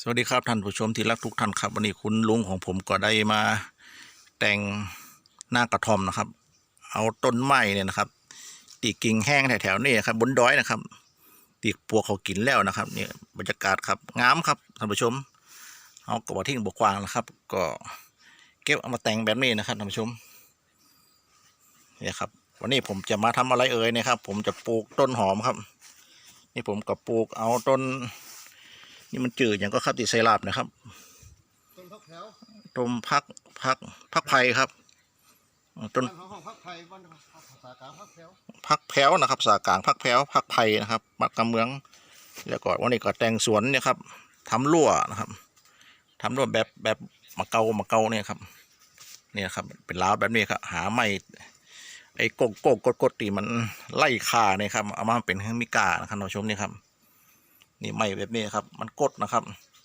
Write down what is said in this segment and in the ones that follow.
สวัสดีครับท่านผู้ชมที่รักทุกท่านครับวันนี้คุณลุงของผมก็ได้มาแต่งหน้ากระท่อมนะครับ เอาต้นไม้เนี่ยนะครับตีกิ่งแห้งแถวๆนี่ครับบนดอยนะครับตีปวกเขากินแล้วนะครับเนี่ยบรรยากาศครับงามครับท่านผู้ชม เอากระบอกทิ้งบกกวางนะครับ ก็เก็บเอามาแต่งแบบนี้นะครับท่านผู้ชมเนี่ยครับ วันนี้ผมจะมาทำอะไรเอ่ยนี่ยครับ ผมจะปลูกต้นหอมครับ นี่ผมก็ปลูกเอาต้น นี่มันจืดอย่างก็ครับติดไซรัปนะครับต้นพักแถวต้มพักพักพักไผ่ครับอ่าต้นบ้านห้องพักไทยบ้านภาษากลางพักแถวพักแพ้วนะครับสากลางพักแพ้วพักไผ่นะครับมักกำเมือง แล้วก็วันนี้ก็แต่งสวนเนี่ยครับทำรั้วนะครับทำรั้วแบบแบบมะเกามะเกาเนี่ยครับเนี่ยครับเป็นล้าวแบบนี้ครับหาไม้ไอ้โกกโกกกดกดตีมันไล่ข่าเนี่ยครับเอามาเป็นเฮมิกานะครับท่านผู้ชมนี่ครับ นี่ไม้แบบนี้ครับ มันกดนะครับ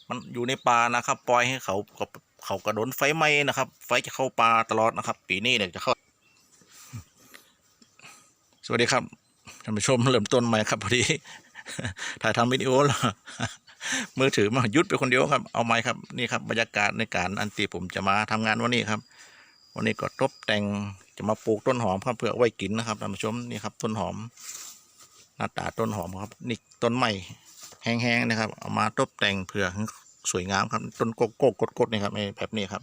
มันอยู่ในป่านะครับ ปล่อยให้เขาเขาเขากระโดนไฟไหม้นะครับ ไฟจะเข้าป่าตลอดนะครับ ปีนี้เนี่ยจะเข้า สวัสดีครับท่านผู้ชมเริ่มต้นใหม่ครับพอดีถ่ายทำวิดีโอแล้วมือถือมายุดไปคนเดียวครับ เอาไม้ครับนี่ครับบรรยากาศในการอันตีผมจะมาทำงานวันนี้ครับ วันนี้ก็ตบแต่งจะมาปลูกต้นหอมครับเพื่อไว้กินนะครับท่านผู้ชมนี่ครับ ต้นหอม หน้าตาต้นหอมครับ นี่ต้นไม้ แห้งๆนะครับเอามาตบแต่งเพื่อให้สวยงามครับต้นโกโก้กดๆนี่ครับแบบนี้ครับ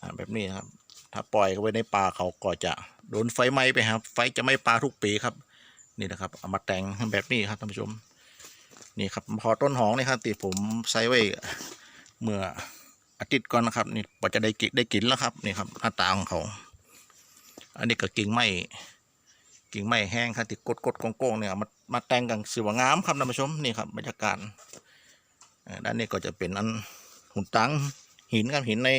อ่าแบบนี้ครับ ถ้าปล่อยเขาไว้ในป่าเขาก็จะโดนไฟไหม้ไปครับ ไฟจะไหม้ป่าทุกปีครับ นี่นะครับเอามาแต่งแบบนี้ครับท่านผู้ชมนี่ครับพอต้นหอมนี่ครับติผมใส่ไว้เมื่ออาทิตย์ก่อนนะครับนี่พอจะได้กินได้กินแล้วครับนี่ครับหน้าตาของเขาอันนี้ก็กิ่งไม้ กิ่งไม้แห้งครับติดกดกดๆโก้งๆเนี่ยมามาแต่งกันสวยงามครับท่านผู้ชมนี่ครับบรรยากาศด้านนี้ก็จะเป็นอันหุ่นตังหินครับหินใน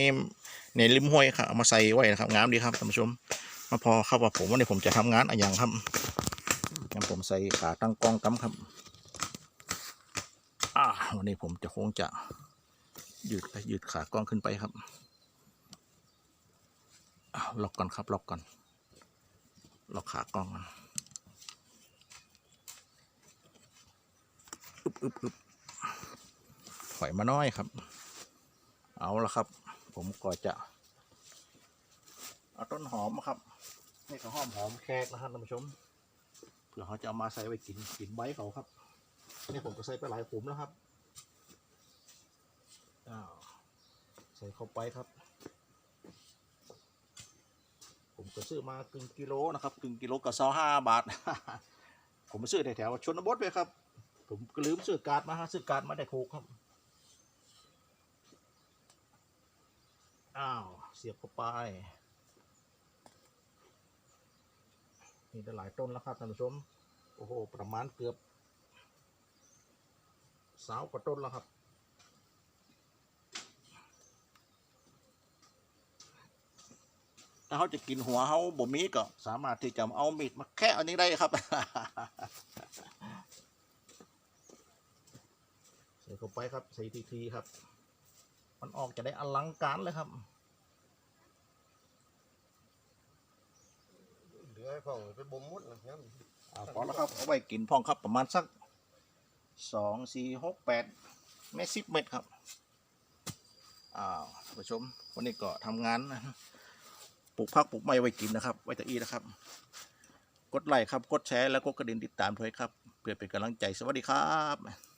ในริมห้วยครับเอามาใส่ไว้นะครับงามดีครับท่านผู้ชม มาพอครับว่าผมวันนี้ผมจะทำงานอะไรอย่างครับงั้นผมใส่ขาตั้งกล้องกำครับอ่าวันนี้ผมจะคงจะยืดไปยืดขากล้องขึ้นไปครับล็อกก่อนครับล็อกก่อน ล็อกขากล้องก่อนอึบอึบอึบถอยมาน้อยครับ เอาละครับ ผมก็จะ เอาต้นหอมครับ นี่ก็หอมหอมแขกนะครับท่านผู้ชม เผื่อเขาจะเอามาใส่ไว้กินกินใบเขาครับ นี่ผมก็ใส่ไปหลายขุมแล้วครับอ้าวใส่เข้าไปครับผม ก็ซื้อมากึ่งกิโลนะครับกึ่งกิโลกับซาห้าบาท ผมไปซื้อแถวชนบทไปครับ ผมก็ลืมซื้อการ์ดมาฮะซื้อการ์ดมาได้ถูกครับ อ้าว เสียบเข้าไปนี่ได้หลายต้นแล้วครับท่านผู้ชม โอ้โห ประมาณเกือบสาวกว่าต้นแล้วครับ ถ้าเขาจะกินหัวเขาบ่มีก็สามารถที่จะเอามีดมาแค่อันนี้ได้ครับ ใส่เข้าไปครับใส่ทีทีครับ มันออกจะได้อลังการเลยครับเหลือให้พ่องไปบ่มมุดนะงั้นอ่าพอแล้วครับเอาไว้กินพองครับประมาณสักสองสี่หกแปดเมตรสิบเมตรครับอ้าวท่านผู้ชมวันนี้ก็ทำงานนะป ลูกพักปลูกไม้ไว้กินนะครับ ไว้ตะอีนะครับ กดไลค์ครับ กดแชร์แล้วก็กระดิ่งติดตามด้วยครับ เพื่อเป็นกำลังใจสวัสดีครับ